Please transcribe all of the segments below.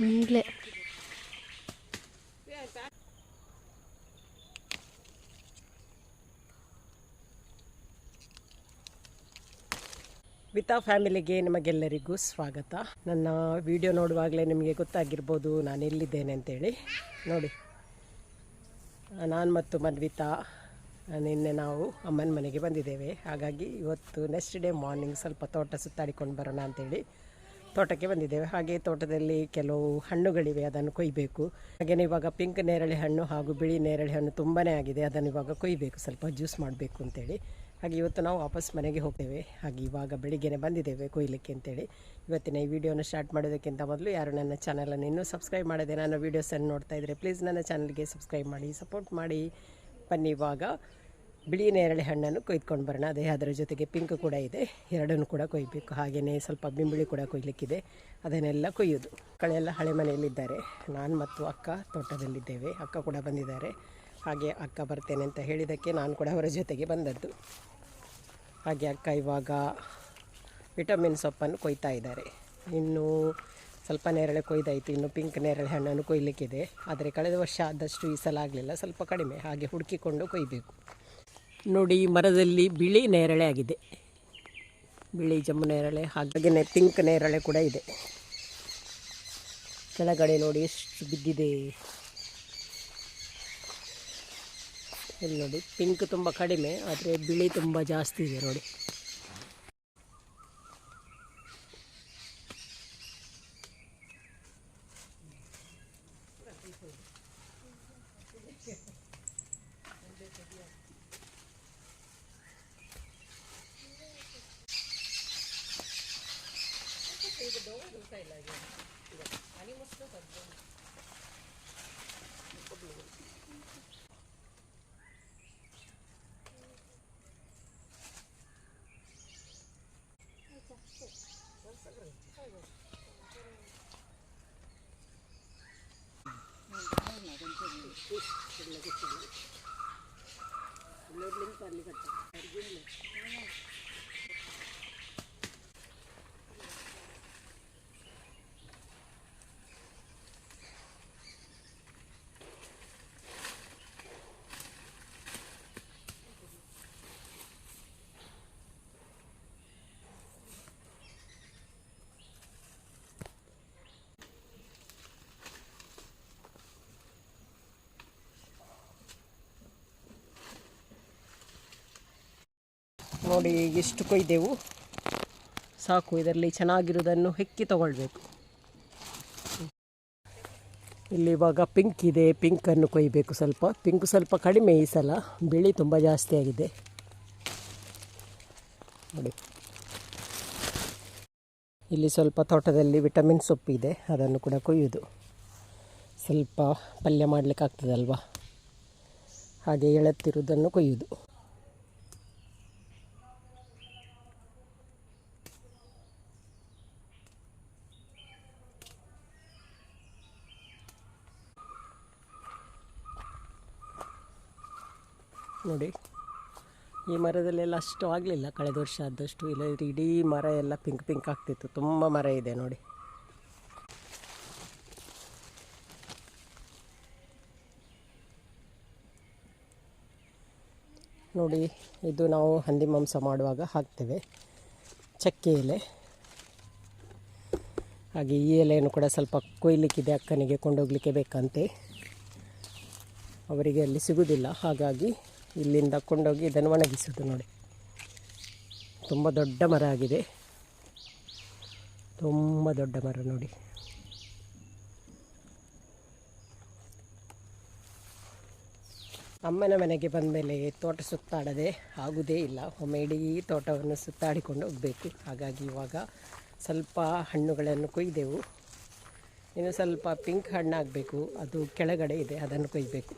ಮುಂದ್ಲೆ ವಿತಾ ಫ್ಯಾಮಿಲಿಗೆ ನಿಮಗೆಲ್ಲರಿಗೂ ಸ್ವಾಗತ. ನನ್ನ ವಿಡಿಯೋ ನೋಡುವಾಗಲೇ ನಿಮಗೆ ಗೊತ್ತಾಗಿರ್ಬೋದು ನಾನು ಎಲ್ಲಿದ್ದೇನೆ ಅಂತೇಳಿ. ನೋಡಿ. ನಾನು ಮತ್ತು ಮನ್ವಿತಾ, ನಿನ್ನೆ ನಾವು ಅಮ್ಮನ ಮನೆಗೆ ಬಂದಿದ್ದೇವೆ. ಹಾಗಾಗಿ ಇವತ್ತು ನೆಕ್ಸ್ಟ್ ಡೇ ಮಾರ್ನಿಂಗ್ ಸ್ವಲ್ಪ ತೋಟ ಸುತ್ತಾಡಿಕೊಂಡು ಬರೋಣ ಅಂತೇಳಿ ತೋಟಕ್ಕೆ ಬಂದಿದ್ದೇವೆ. ಹಾಗೆ ತೋಟದಲ್ಲಿ ಕೆಲವು ಹಣ್ಣುಗಳಿವೆ, ಅದನ್ನು ಕೊಯ್ಬೇಕು. ಹಾಗೆಯೇ ಇವಾಗ ಪಿಂಕ್ ನೇರಳೆ ಹಣ್ಣು ಹಾಗೂ ಬಿಳಿ ನೇರಳೆ ಹಣ್ಣು ತುಂಬಾ ಆಗಿದೆ. ಅದನ್ನು ಇವಾಗ ಕೊಯ್ಬೇಕು, ಸ್ವಲ್ಪ ಜ್ಯೂಸ್ ಮಾಡಬೇಕು ಅಂತೇಳಿ. ಹಾಗೆ ಇವತ್ತು ನಾವು ವಾಪಸ್ ಮನೆಗೆ ಹೋಗ್ತೇವೆ. ಹಾಗೆ ಇವಾಗ ಬೆಳಿಗ್ಗೆನೆ ಬಂದಿದ್ದೇವೆ ಕೊಯ್ಲಿಕ್ಕೆ ಅಂತೇಳಿ. ಇವತ್ತಿನ ಈ ವಿಡಿಯೋನ ಸ್ಟಾರ್ಟ್ ಮಾಡೋದಕ್ಕಿಂತ ಮೊದಲು ಯಾರು ನನ್ನ ಚಾನಲನ್ನು ಇನ್ನೂ ಸಬ್ಸ್ಕ್ರೈಬ್ ಮಾಡದೆ ನನ್ನ ವೀಡಿಯೋಸನ್ನು ನೋಡ್ತಾ ಇದ್ದರೆ ಪ್ಲೀಸ್ ನನ್ನ ಚಾನಲ್ಗೆ ಸಬ್ಸ್ಕ್ರೈಬ್ ಮಾಡಿ ಸಪೋರ್ಟ್ ಮಾಡಿ. ಬನ್ನಿ ಇವಾಗ. ಬಿಳಿ ನೇರಳೆ ಹಣ್ಣನ್ನು ಕೊಯ್ದುಕೊಂಡು ಬರೋಣ. ಅದೇ ಅದರ ಜೊತೆಗೆ ಪಿಂಕ್ ಕೂಡ ಇದೆ. ಎರಡನ್ನು ಕೂಡ ಕೊಯ್ಬೇಕು. ಹಾಗೆಯೇ ಸ್ವಲ್ಪ ಬಿಂಬಿಳಿ ಕೂಡ ಕೊಯ್ಲಿಕ್ಕಿದೆ. ಅದನ್ನೆಲ್ಲ ಕೊಯ್ಯೋದು. ಮಕ್ಕಳೆಲ್ಲ ಹಳೆ ಮನೆಯಲ್ಲಿದ್ದಾರೆ. ನಾನು ಮತ್ತು ಅಕ್ಕ ತೋಟದಲ್ಲಿದ್ದೇವೆ. ಅಕ್ಕ ಕೂಡ ಬಂದಿದ್ದಾರೆ. ಹಾಗೆ ಅಕ್ಕ ಬರ್ತೇನೆ ಅಂತ ಹೇಳಿದ್ದಕ್ಕೆ ನಾನು ಕೂಡ ಅವರ ಜೊತೆಗೆ ಬಂದದ್ದು. ಹಾಗೆ ಅಕ್ಕ ಇವಾಗ ವಿಟಮಿನ್ ಸೊಪ್ಪನ್ನು ಕೊಯ್ತಾ ಇದ್ದಾರೆ. ಇನ್ನು ಸ್ವಲ್ಪ ನೇರಳೆ ಕೊಯ್ದಾಯಿತು. ಇನ್ನು ಪಿಂಕ್ ನೇರಳೆ ಹಣ್ಣನ್ನು ಕೊಯ್ಲಿಕ್ಕಿದೆ. ಆದರೆ ಕಳೆದ ವರ್ಷ ಆದಷ್ಟು ಈ ಸಲ ಆಗಲಿಲ್ಲ. ಸ್ವಲ್ಪ ಕಡಿಮೆ. ಹಾಗೆ ಹುಡುಕಿಕೊಂಡು ಕೊಯ್ಯಬೇಕು ನೋಡಿ, ಮರದಲ್ಲಿ ಬಿಳಿ ನೇರಳೆ ಆಗಿದೆ. ಬಿಳಿ ಜಮ್ಮು ನೇರಳೆ ಹಾಗೆಯೇ ಪಿಂಕ್ ನೇರಳೆ ಕೂಡ ಇದೆ. ಕೆಳಗಡೆ ನೋಡಿ ಎಷ್ಟು ಬಿದ್ದಿದೆ. ಇಲ್ಲಿ ನೋಡಿ ಪಿಂಕ್ ತುಂಬ ಕಡಿಮೆ, ಆದರೆ ಬಿಳಿ ತುಂಬ ಜಾಸ್ತಿ ಇದೆ ನೋಡಿ. लोड लिंक करनी करता ನೋಡಿ ಎಷ್ಟು ಕೊಯ್ದೆವು ಸಾಕು, ಇದರಲ್ಲಿ ಚೆನ್ನಾಗಿರೋದನ್ನು ಹೆಕ್ಕಿ ತಗೊಳ್ಬೇಕು. ಇಲ್ಲಿ ಇವಾಗ ಪಿಂಕ್ ಇದೆ ಪಿಂಕನ್ನು ಕೊಯ್ಬೇಕು ಸ್ವಲ್ಪ. ಪಿಂಕ್ ಸ್ವಲ್ಪ ಕಡಿಮೆ ಈ ಸಲ, ಬಿಳಿ ತುಂಬ ಜಾಸ್ತಿ ಆಗಿದೆ. ನೋಡಿ. ಇಲ್ಲಿ ಸ್ವಲ್ಪ ತೋಟದಲ್ಲಿ ವಿಟಮಿನ್ ಇದೆ, ಅದನ್ನು ಕೂಡ ಕೊಯ್ಯೋದು ಸ್ವಲ್ಪ ಪಲ್ಯ ಮಾಡಲಿಕ್ಕೆ ಆಗ್ತದಲ್ವ ಹಾಗೆ ಎಳೆತ್ತಿರುವುದನ್ನು ಕೊಯ್ಯೋದು ನೋಡಿ. ಈ ಮರದಲ್ಲೆಲ್ಲ ಅಷ್ಟು ಆಗಲಿಲ್ಲ. ಕಳೆದ ವರ್ಷ ಆದಷ್ಟು. ಇಲ್ಲ ಇಡೀ ಮರ ಎಲ್ಲ ಪಿಂಕ್ ಪಿಂಕ್ ಆಗ್ತಿತ್ತು. ತುಂಬ ಮರ ಇದೆ ನೋಡಿ. ನೋಡಿ, ಇದು ನಾವು ಹಂದಿ ಮಾಂಸ ಮಾಡುವಾಗ ಹಾಕ್ತೇವೆ. ಚಕ್ಕೆ ಎಲೆ. ಹಾಗೆ ಈ ಎಲೆಯನ್ನು ಕೂಡ ಸ್ವಲ್ಪ ಕೊಯ್ಲಿಕ್ಕಿದೆ ಅಕ್ಕನಿಗೆ ಕೊಂಡೋಗ್ಲಿಕ್ಕೆ ಬೇಕಂತೆ. ಅವರಿಗೆ ಅಲ್ಲಿ ಸಿಗುವುದಿಲ್ಲ ಹಾಗಾಗಿ ಇಲ್ಲಿಂದ ಕೊಂಡೋಗಿ ಇದನ್ನು ಒಣಗಿಸೋದು ನೋಡಿ. ತುಂಬ ದೊಡ್ಡ ಮರ ಆಗಿದೆ. ತುಂಬ ದೊಡ್ಡ ಮರ ನೋಡಿ. ಅಮ್ಮನ ಮನೆಗೆ ಬಂದ ಮೇಲೆ ತೋಟ ಸುತ್ತಾಡದೆ ಆಗುವುದೇ ಇಲ್ಲ. ಒಮ್ಮೆ ಇಡೀ ತೋಟವನ್ನು ಸುತ್ತಾಡಿಕೊಂಡು ಹೋಗಬೇಕು. ಹಾಗಾಗಿ ಇವಾಗ ಸ್ವಲ್ಪ ಹಣ್ಣುಗಳನ್ನು ಕೊಯ್ದೆವು. ಇನ್ನು ಸ್ವಲ್ಪ ಪಿಂಕ್ ಹಣ್ಣಾಗಬೇಕು. ಅದು ಕೆಳಗಡೆ ಇದೆ. ಅದನ್ನು ಕೊಯ್ಯಬೇಕು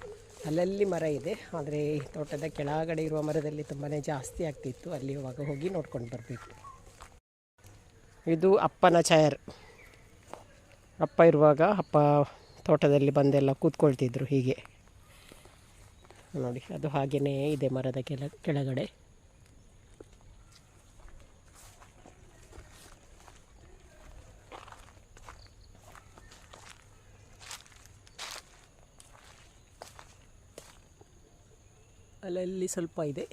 ಅಲ್ಲಲ್ಲಿ ಮರ ಇದೆ, ಆದರೆ ತೋಟದ ಕೆಳಗಡೆ ಇರುವ ಮರದಲ್ಲಿ ತುಂಬಾ ಜಾಸ್ತಿ ಆಗ್ತಿತ್ತು. ಅಲ್ಲಿ ಇವಾಗ ಹೋಗಿ ನೋಡ್ಕೊಂಡು ಬರಬೇಕು. ಇದು ಅಪ್ಪನ ಚೇರ್. ಅಪ್ಪ ಇರುವಾಗ ಅಪ್ಪ ತೋಟದಲ್ಲಿ ಬಂದೆಲ್ಲ ಕೂತ್ಕೊಳ್ತಿದ್ರು ಹೀಗೆ. ನೋಡಿ, ಅದು ಹಾಗೆಯೇ ಇದೆ ಮರದ ಕೆಳ ಕೆಳಗಡೆ. ಅಲ್ಲಲ್ಲಿ ಸ್ವಲ್ಪ ಇದೆ.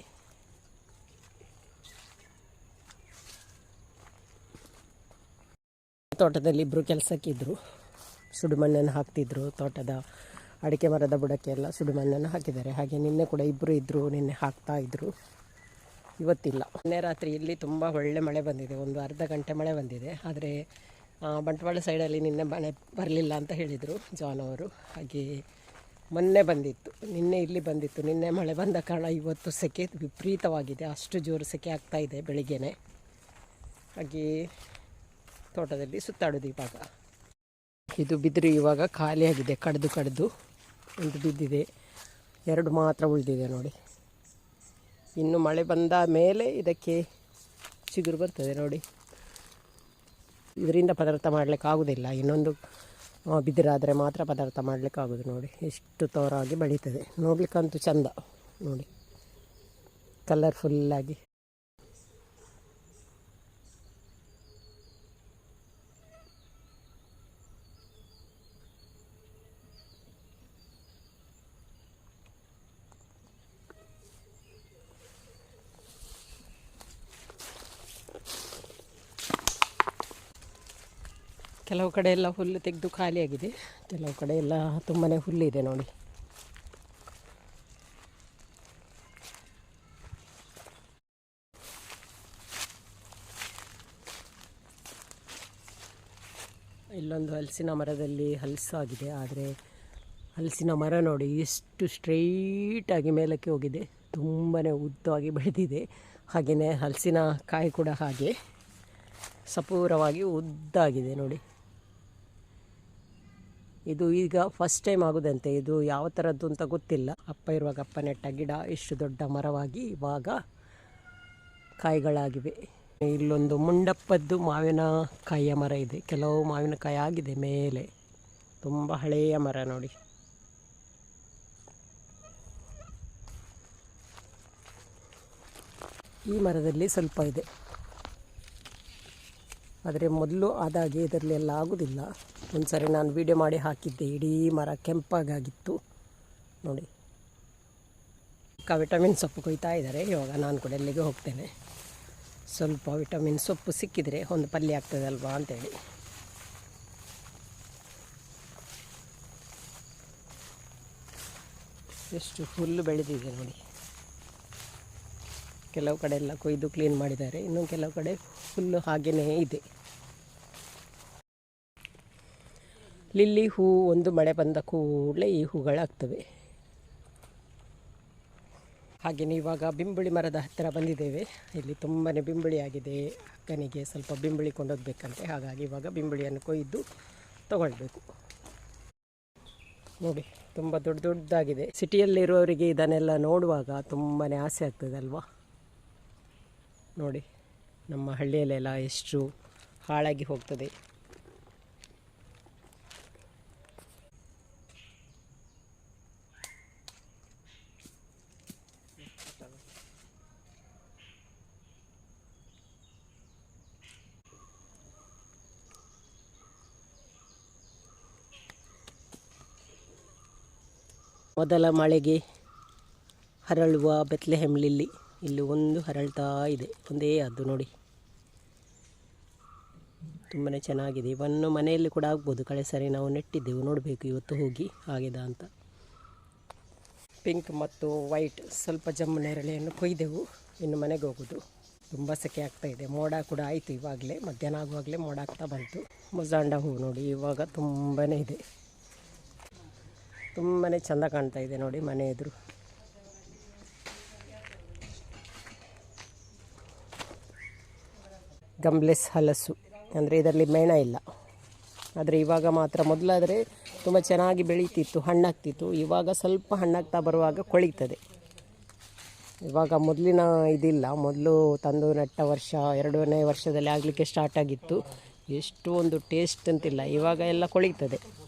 ತೋಟದಲ್ಲಿ ಇಬ್ಬರು ಕೆಲಸಕ್ಕಿದ್ದರು ಸುಡುಮಣ್ಣನ್ನು ಹಾಕ್ತಿದ್ರು, ತೋಟದ ಅಡಿಕೆ ಮರದ ಬುಡಕ್ಕೆ ಎಲ್ಲ ಸುಡುಮಣ್ಣನ್ನು ಹಾಕಿದ್ದಾರೆ. ಹಾಗೆ ನಿನ್ನೆ ಕೂಡ ಇಬ್ಬರು ಇದ್ದರು ನಿನ್ನೆ ಹಾಕ್ತಾ ಇದ್ದರು ಇವತ್ತಿಲ್ಲ. ನಿನ್ನೆ ರಾತ್ರಿ ಇಲ್ಲಿ ತುಂಬ ಒಳ್ಳೆ ಮಳೆ ಬಂದಿದೆ. ಒಂದು ಅರ್ಧ ಗಂಟೆ ಮಳೆ ಬಂದಿದೆ. ಆದರೆ ಬಂಟ್ವಾಳ ಸೈಡಲ್ಲಿ ನಿನ್ನೆ ಮಳೆ ಬರಲಿಲ್ಲ ಅಂತ ಹೇಳಿದರು ಜಾನ್ ಅವರು. ಹಾಗೆ ಮೊನ್ನೆ ಬಂದಿತ್ತು. ನಿನ್ನೆ ಇಲ್ಲಿ ಬಂದಿತ್ತು. ನಿನ್ನೆ ಮಳೆ ಬಂದ ಕಾರಣ ಇವತ್ತು ಸೆಕೆ ವಿಪರೀತವಾಗಿದೆ. ಅಷ್ಟು ಜೋರು ಸೆಕೆ ಆಗ್ತಾ ಇದೆ ಬೆಳಿಗ್ಗೆನೆ. ಹಾಗೆ ತೋಟದಲ್ಲಿ ಸುತ್ತಾಡೋದು ಇವಾಗ. ಇದು ಬಿದಿರು ಇವಾಗ ಖಾಲಿಯಾಗಿದೆ. ಕಡ್ದು ಕಡ್ದು ಒಂದು ಬಿದ್ದಿದೆ. ಎರಡು ಮಾತ್ರ ಉಳಿದಿದೆ ನೋಡಿ. ಇನ್ನು ಮಳೆ ಬಂದ ಮೇಲೆ ಇದಕ್ಕೆ ಚಿಗುರು ಬರ್ತದೆ ನೋಡಿ. ಇದರಿಂದ ಪದಾರ್ಥ ಮಾಡಲಿಕ್ಕೆ ಆಗೋದಿಲ್ಲ. ಇನ್ನೊಂದು ಬಿದಿರಾದರೆ ಮಾತ್ರ ಪದಾರ್ಥ ಮಾಡಲಿಕ್ಕೆ ಆಗೋದು ನೋಡಿ. ಎಷ್ಟು ತೋರಾಗಿ ಬೆಳೀತದೆ. ನೋಡಲಿಕ್ಕಂತೂ ಚಂದ. ನೋಡಿ. ಕಲರ್ಫುಲ್ಲಾಗಿ ಕೆಲವು ಕಡೆ ಎಲ್ಲ ಹುಲ್ಲು ತೆಗೆದು ಖಾಲಿಯಾಗಿದೆ ಕೆಲವು ಕಡೆ ಎಲ್ಲ ತುಂಬಾ ಹುಲ್ಲಿದೆ ನೋಡಿ. ಇಲ್ಲೊಂದು ಹಲಸಿನ ಮರದಲ್ಲಿ ಹಲಸಾಗಿದೆ ಆದರೆ ಹಲಸಿನ ಮರ ನೋಡಿ ಎಷ್ಟು ಸ್ಟ್ರೈಟಾಗಿ ಮೇಲಕ್ಕೆ ಹೋಗಿದೆ. ತುಂಬಾ ಉದ್ದವಾಗಿ ಬೆಳೆದಿದೆ. ಹಾಗೆಯೇ ಹಲಸಿನ ಕಾಯಿ ಕೂಡ ಹಾಗೆ ಸಪೂರವಾಗಿ ಉದ್ದಾಗಿದೆ ನೋಡಿ. ಇದು ಈಗ ಫಸ್ಟ್ ಟೈಮ್ ಆಗುದಂತೆ. ಇದು ಯಾವ ಥರದ್ದು ಅಂತ ಗೊತ್ತಿಲ್ಲ. ಅಪ್ಪ ಇರುವಾಗ ಅಪ್ಪ ನೆಟ್ಟ ಗಿಡ ಇಷ್ಟು ದೊಡ್ಡ ಮರವಾಗಿ ಇವಾಗ ಕಾಯಿಗಳಾಗಿವೆ. ಇಲ್ಲೊಂದು ಮುಂಡಪ್ಪದ್ದು ಮಾವಿನ ಕಾಯಿಯ ಮರ ಇದೆ. ಕೆಲವು ಮಾವಿನಕಾಯಿ ಆಗಿದೆ ಮೇಲೆ. ತುಂಬ ಹಳೆಯ ಮರ ನೋಡಿ. ಈ ಮರದಲ್ಲಿ ಸ್ವಲ್ಪ ಇದೆ. ಆದರೆ ಮೊದಲು ಆದಾಗೆ ಇದರಲ್ಲಿ ಎಲ್ಲ ಆಗೋದಿಲ್ಲ. ಒಂದು ಸರಿ ನಾನು ವಿಡಿಯೋ ಮಾಡಿ ಹಾಕಿದ್ದೆ, ಇಡೀ ಮರ ಕೆಂಪಾಗಿತ್ತು ನೋಡಿ. ಅಕ್ಕ ವಿಟಮಿನ್ ಸೊಪ್ಪು ಕೊಯ್ತಾ ಇದ್ದಾರೆ. ಇವಾಗ ನಾನು ಕೂಡ ಎಲ್ಲಿಗೆ ಹೋಗ್ತೇನೆ. ಸ್ವಲ್ಪ ವಿಟಮಿನ್ ಸೊಪ್ಪು ಸಿಕ್ಕಿದರೆ ಒಂದು ಪಲ್ಯ ಆಗ್ತದಲ್ವಾ ಅಂತೇಳಿ. ಎಷ್ಟು ಹುಲ್ಲು ಬೆಳೆದಿದೆ ನೋಡಿ. ಕೆಲವು ಕಡೆ ಎಲ್ಲ ಕೊಯ್ದು ಕ್ಲೀನ್ ಮಾಡಿದ್ದಾರೆ. ಇನ್ನು ಕೆಲವು ಕಡೆ ಹುಲ್ಲು ಹಾಗೆಯೇ ಇದೆ. ಲಿಲ್ಲಿ ಹೂ ಒಂದು ಮಳೆ ಬಂದ ಕೂಡಲೇ ಈ ಹೂಗಳಾಗ್ತವೆ. ಹಾಗೆಯೇ ಇವಾಗ ಬಿಂಬುಳಿ ಮರದ ಹತ್ತಿರ ಬಂದಿದ್ದೇವೆ. ಇಲ್ಲಿ ತುಂಬಾ ಬಿಂಬುಳಿ ಆಗಿದೆ. ಅಕ್ಕನಿಗೆ ಸ್ವಲ್ಪ ಬಿಂಬುಳಿ ಕೊಂಡೋಗ್ಬೇಕಂತೆ. ಹಾಗಾಗಿ ಇವಾಗ ಬಿಂಬುಳಿಯನ್ನು ಕೊಯ್ದು ತಗೊಳ್ಬೇಕು. ನೋಡಿ, ತುಂಬ ದೊಡ್ಡ ದೊಡ್ಡದಾಗಿದೆ. ಸಿಟಿಯಲ್ಲಿರುವವರಿಗೆ ಇದನ್ನೆಲ್ಲ ನೋಡುವಾಗ ತುಂಬಾ ಆಸೆ ಆಗ್ತದೆ ಅಲ್ವಾ ನೋಡಿ, ನಮ್ಮ ಹಳ್ಳಿಯಲ್ಲೆಲ್ಲ ಎಷ್ಟು ಹಾಳಾಗಿ ಹೋಗ್ತದೆ. ಮೊದಲ ಮಳೆಗೆ ಹರಳುವ ಬೆತ್ಲೆಹೆಮ್ ಹೆಮ್ಲಿಲ್ಲಿ ಇಲ್ಲಿ ಒಂದು ಹರಳ್ತಾ ಇದೆ. ಒಂದೇ ಅದು ನೋಡಿ. ತುಂಬಾ ಚೆನ್ನಾಗಿದೆ. ಇವನ್ನು ಮನೆಯಲ್ಲಿ ಕೂಡ ಆಗ್ಬೋದು. ಕಳೆ ಸರಿ ನಾವು ನೆಟ್ಟಿದ್ದೆವು. ನೋಡಬೇಕು ಇವತ್ತು ಹೋಗಿ ಆಗಿದೆ ಅಂತ. ಪಿಂಕ್ ಮತ್ತು ವೈಟ್ ಸ್ವಲ್ಪ ಜಮ್ಮು ನೆರಳೆಯನ್ನು ಕೊಯ್ದೆವು. ಇನ್ನು ಮನೆಗೆ ಹೋಗೋದು. ತುಂಬ ಸೆಕೆ ಆಗ್ತಾ ಇದೆ. ಮೋಡ ಕೂಡ ಆಯಿತು ಇವಾಗಲೇ. ಮಧ್ಯಾಹ್ನ ಆಗುವಾಗಲೇ ಮೋಡ ಆಗ್ತಾ ಬಂತು. ಮುಜಾಂಡ ಹೂವು ನೋಡಿ. ಇವಾಗ ತುಂಬಾ ಇದೆ. ತುಂಬಾ ಚೆಂದ ಕಾಣ್ತಾ ಇದೆ ನೋಡಿ ಮನೆ ಎದುರು. ಗಂಬ್ಲೆಸ್ ಹಲಸು. ಅಂದರೆ ಇದರಲ್ಲಿ ಮೇಣ ಇಲ್ಲ. ಆದರೆ ಇವಾಗ ಮಾತ್ರ ಮೊದಲಾದರೆ ತುಂಬ ಚೆನ್ನಾಗಿ ಬೆಳೀತಿತ್ತು, ಹಣ್ಣಾಗ್ತಿತ್ತು. ಇವಾಗ ಸ್ವಲ್ಪ ಹಣ್ಣಾಗ್ತಾ ಬರುವಾಗ ಕೊಳೀತದೆ. ಇವಾಗ ಮೊದಲಿನ ಇದಿಲ್ಲ. ಮೊದಲು ತಂದು ನೆಟ್ಟ ವರ್ಷ ಎರಡನೇ ವರ್ಷದಲ್ಲಿ ಆಗಲಿಕ್ಕೆ ಸ್ಟಾರ್ಟ್ ಆಗಿತ್ತು. ಎಷ್ಟು ಒಂದು ಟೇಸ್ಟ್ ಅಂತಿಲ್ಲ. ಇವಾಗ ಎಲ್ಲ ಕೊಳೀತದೆ.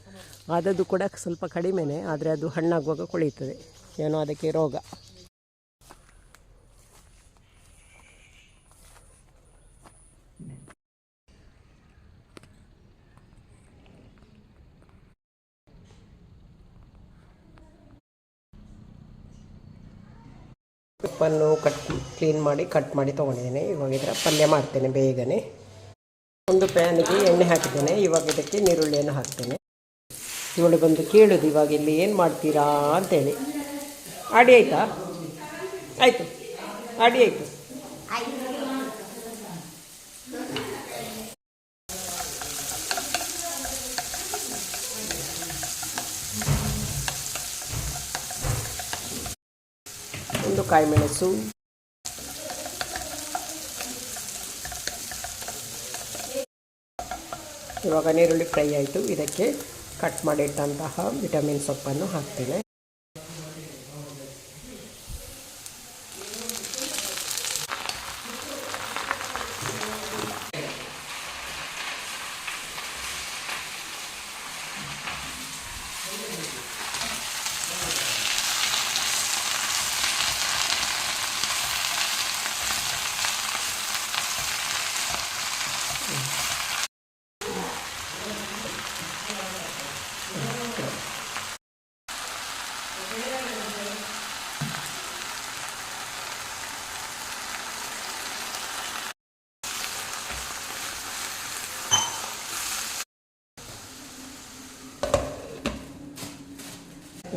ಆದದ್ದು ಕೂಡ ಸ್ವಲ್ಪ ಕಡಿಮೆನೆ, ಆದರೆ ಅದು ಹಣ್ಣಾಗುವಾಗ ಕೊಳೀತದೆ ಏನೋ ಅದಕ್ಕೆ ರೋಗ. ಉಪ್ಪನ್ನು ಕಟ್ ಕ್ಲೀನ್ ಮಾಡಿ ಕಟ್ ಮಾಡಿ ತೊಗೊಂಡಿದ್ದೇನೆ. ಇವಾಗ ಇದರ ಪಲ್ಯ ಮಾಡ್ತೇನೆ ಬೇಗನೆ. ಒಂದು ಪ್ಯಾನಿಗೆ ಎಣ್ಣೆ ಹಾಕಿದ್ದೇನೆ. ಇವಾಗ ಇದಕ್ಕೆ ನೀರುಳ್ಳಿಯನ್ನು ಹಾಕ್ತೇನೆ. ಇವಳು ಬಂದು ಕೇಳೋದು, ಇವಾಗ ಇಲ್ಲಿ ಏನು ಮಾಡ್ತೀರಾ ಅಂತೇಳಿ. ಆಡಿ ಆಯಿತಾ? ಆಯಿತು. ಆಡಿ ಆಯಿತು. ಒಂದು ಕಾಯಿ ಮೆಣಸು ಇವಾಗ ನೀರುಳ್ಳಿ ಫ್ರೈ ಆಯಿತು. ಇದಕ್ಕೆ ಕಟ್ ಮಾಡಿಟ್ಟಂತಹ ವಿಟಮಿನ್ ಸೊಪ್ಪನ್ನು ಹಾಕ್ತೇನೆ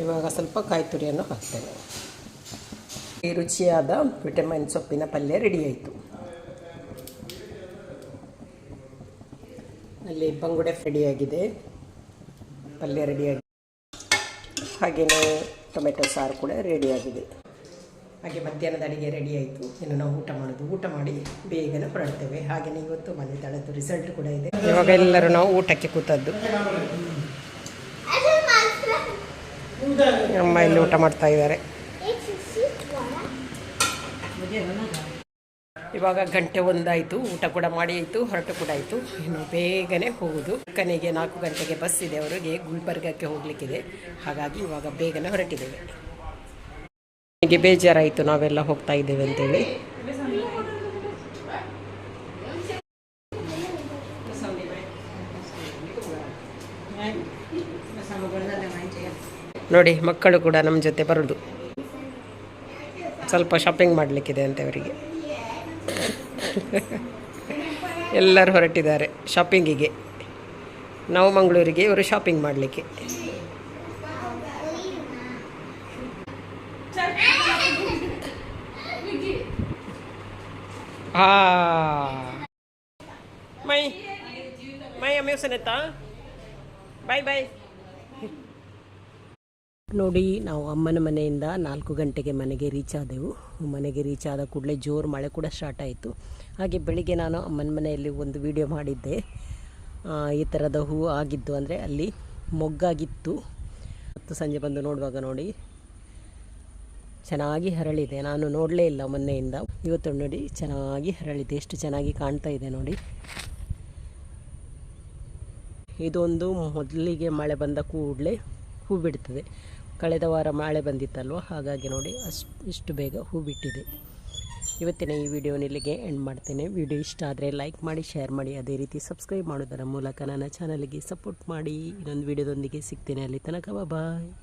ಇವಾಗ ಸ್ವಲ್ಪ ಕಾಯಿ ತುರಿಯನ್ನು ಹಾಕ್ತೇನೆ. ಈ ರುಚಿಯಾದ ವಿಟಮಿನ್ ಸೊಪ್ಪಿನ ಪಲ್ಯ ರೆಡಿ ಆಯಿತು. ಅಲ್ಲಿ ಬಂಗುಡೆ ರೆಡಿಯಾಗಿದೆ ಪಲ್ಯ ರೆಡಿಯಾಗಿದೆ ಹಾಗೆಯೇ ಟೊಮೆಟೊ ಸಾರು ಕೂಡ ರೆಡಿಯಾಗಿದೆ ಹಾಗೆ ಮಧ್ಯಾಹ್ನದ ಅಡಿಗೆ ರೆಡಿ ಆಯಿತು. ಇನ್ನು ನಾವು ಊಟ ಮಾಡೋದು. ಊಟ ಮಾಡಿ ಬೇಗನೆ ಹೊರಡ್ತೇವೆ. ಹಾಗೆಯೇ ಇವತ್ತು ಮನೆ ತಳದ್ದು ರಿಸಲ್ಟ್ ಕೂಡ ಇದೆ. ಇವಾಗ ಎಲ್ಲರೂ ನಾವು ಊಟಕ್ಕೆ ಕೂತದ್ದು. ಅಮ್ಮ ಇಲ್ಲಿ ಊಟ ಮಾಡ್ತಾ ಇದ್ದಾರೆ ಇವಾಗ ಗಂಟೆ ಒಂದಾಯಿತು ಊಟ ಕೂಡ ಮಾಡಿ ಆಯಿತು ಹೊರಟು ಕೂಡ ಆಯಿತು ಇನ್ನು ಬೇಗನೆ ಹೋಗುದು ಕನೆಗೆ ನಾಲ್ಕು ಗಂಟೆಗೆ ಬಸ್ ಇದೆ ಅವರಿಗೆ ಗುಲ್ಬರ್ಗಕ್ಕೆ ಹೋಗಲಿಕ್ಕಿದೆ ಹಾಗಾಗಿ ಇವಾಗ ಬೇಗನೆ ಹೊರಟಿದ್ದೇವೆ ನನಗೆ ಬೇಜಾರಾಯಿತು ನಾವೆಲ್ಲ ಹೋಗ್ತಾ ಇದ್ದೇವೆ ಅಂತೇಳಿ ನೋಡಿ, ಮಕ್ಕಳು ಕೂಡ ನಮ್ಮ ಜೊತೆ ಬರೋದು. ಸ್ವಲ್ಪ ಶಾಪಿಂಗ್ ಮಾಡಲಿಕ್ಕಿದೆ ಅಂತ ಅವರಿಗೆ. ಎಲ್ಲರೂ ಹೊರಟಿದ್ದಾರೆ ಶಾಪಿಂಗಿಗೆ ನಾವು ಮಂಗಳೂರಿಗೆ, ಇವರು ಶಾಪಿಂಗ್ ಮಾಡಲಿಕ್ಕೆ. ಹಾ. ಮೈ ಮೈ ಆಯ್ತಾ ಬಾಯ್ ಬಾಯ್ ನೋಡಿ ನಾವು ಅಮ್ಮನ ಮನೆಯಿಂದ ನಾಲ್ಕು ಗಂಟೆಗೆ ಮನೆಗೆ ರೀಚ್ ಆದೆವು. ಮನೆಗೆ ರೀಚ್ ಆದ ಕೂಡಲೇ ಜೋರು ಮಳೆ ಕೂಡ ಸ್ಟಾರ್ಟ್ ಆಯಿತು. ಹಾಗೆ ಬೆಳಿಗ್ಗೆ ನಾನು ಅಮ್ಮನ ಮನೆಯಲ್ಲಿ ಒಂದು ವಿಡಿಯೋ ಮಾಡಿದ್ದೆ. ಈ ಥರದ ಹೂವು ಆಗಿದ್ದು ಅಂದರೆ ಅಲ್ಲಿ ಮೊಗ್ಗಾಗಿತ್ತು. ಮತ್ತು ಸಂಜೆ ಬಂದು ನೋಡುವಾಗ ನೋಡಿ ಚೆನ್ನಾಗಿ ಹರಳಿದೆ. ನಾನು ನೋಡಲೇ ಇಲ್ಲ ಮೊನ್ನೆಯಿಂದ. ಇವತ್ತು ನೋಡಿ ಚೆನ್ನಾಗಿ ಹರಳಿದೆ. ಎಷ್ಟು ಚೆನ್ನಾಗಿ ಕಾಣ್ತಾ ಇದೆ ನೋಡಿ. ಇದೊಂದು ಮೊದಲಿಗೆ ಮಳೆ ಬಂದ ಕೂಡಲೇ ಹೂ ಬಿಡ್ತದೆ. ಕಳೆದ ವಾರ ಮಳೆ ಬಂದಿತ್ತಲ್ವ? ಹಾಗಾಗಿ ನೋಡಿ ಅಷ್ಟು, ಇಷ್ಟು ಬೇಗ ಹೂ ಬಿಟ್ಟಿದೆ. ಇವತ್ತಿನ ಈ ವಿಡಿಯೋನ ಇಲ್ಲಿಗೆ ಎಂಡ್ ಮಾಡ್ತೇನೆ. ವಿಡಿಯೋ ಇಷ್ಟ ಆದರೆ ಲೈಕ್ ಮಾಡಿ ಶೇರ್ ಮಾಡಿ. ಅದೇ ರೀತಿ ಸಬ್ಸ್ಕ್ರೈಬ್ ಮಾಡೋದರ ಮೂಲಕ ನನ್ನ ಚಾನಲ್ಗೆ ಸಪೋರ್ಟ್ ಮಾಡಿ. ಇನ್ನೊಂದು ವಿಡಿಯೋದೊಂದಿಗೆ ಸಿಗ್ತೇನೆ. ಅಲ್ಲಿ ತನಕ ಬಾಯ್